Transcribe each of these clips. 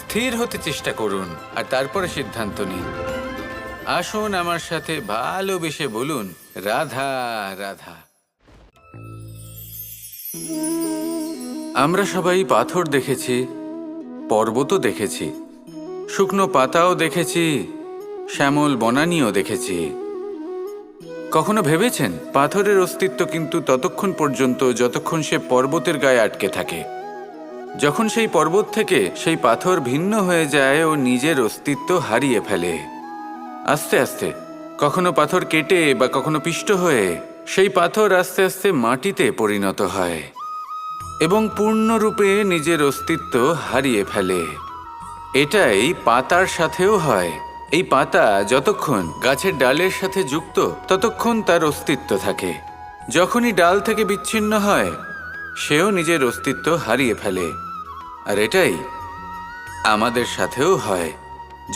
স্থির হতে চেষ্টা করুন আর তারপরে সিদ্ধান্ত নিন। আসুন আমার সাথে ভালোবেসে বলুন, রাধা রাধা। আমরা সবাই পাথর দেখেছি পর্বতও দেখেছি, শুকনো পাতাও দেখেছি, শ্যামল বনানিও দেখেছি। কখনো ভেবেছেন পাথরের অস্তিত্ব কিন্তু ততক্ষণ পর্যন্ত যতক্ষণ সে পর্বতের গায়ে আটকে থাকে? যখন সেই পর্বত থেকে সেই পাথর ভিন্ন হয়ে যায় ও নিজের অস্তিত্ব হারিয়ে ফেলে। আস্তে আস্তে, কখনো পাথর কেটে বা কখনো পিষ্ট হয়ে, সেই পাথর আস্তে আস্তে মাটিতে পরিণত হয় এবং পূর্ণরূপে নিজের অস্তিত্ব হারিয়ে ফেলে। এটাই পাতার সাথেও হয়। এই পাতা যতক্ষণ গাছের ডালের সাথে যুক্ত, ততক্ষণ তার অস্তিত্ব থাকে। যখনই ডাল থেকে বিচ্ছিন্ন হয় সেও নিজের অস্তিত্ব হারিয়ে ফেলে। আর এটাই আমাদের সাথেও হয়।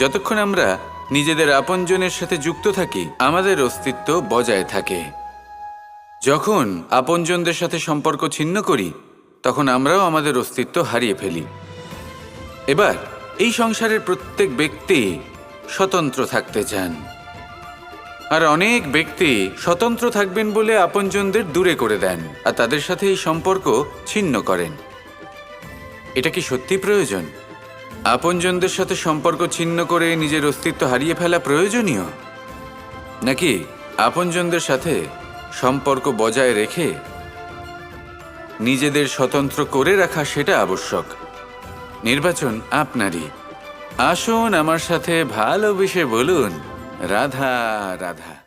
যতক্ষণ আমরা নিজেদের আপনজনের সাথে যুক্ত থাকি, আমাদের অস্তিত্ব বজায় থাকে। যখন আপনজনদের সাথে সম্পর্ক ছিন্ন করি, তখন আমরাও আমাদের অস্তিত্ব হারিয়ে ফেলি। এবার এই সংসারের প্রত্যেক ব্যক্তি স্বতন্ত্র থাকতে চান। আর অনেক ব্যক্তি স্বতন্ত্র থাকবেন বলে আপনজনদের দূরে করে দেন আর তাদের সাথে এই সম্পর্ক ছিন্ন করেন। এটা কি সত্যি প্রয়োজন? আপনজনদের সাথে সম্পর্ক ছিন্ন করে নিজের অস্তিত্ব হারিয়ে ফেলা প্রয়োজনীয়? নাকি আপনজনদের সাথে সম্পর্ক বজায় রেখে নিজেদের স্বতন্ত্র করে রাখা সেটা আবশ্যক? নির্বাচন আপনারই। আসুন আমার সাথে ভালোবেসে বলুন। রাধা রাধা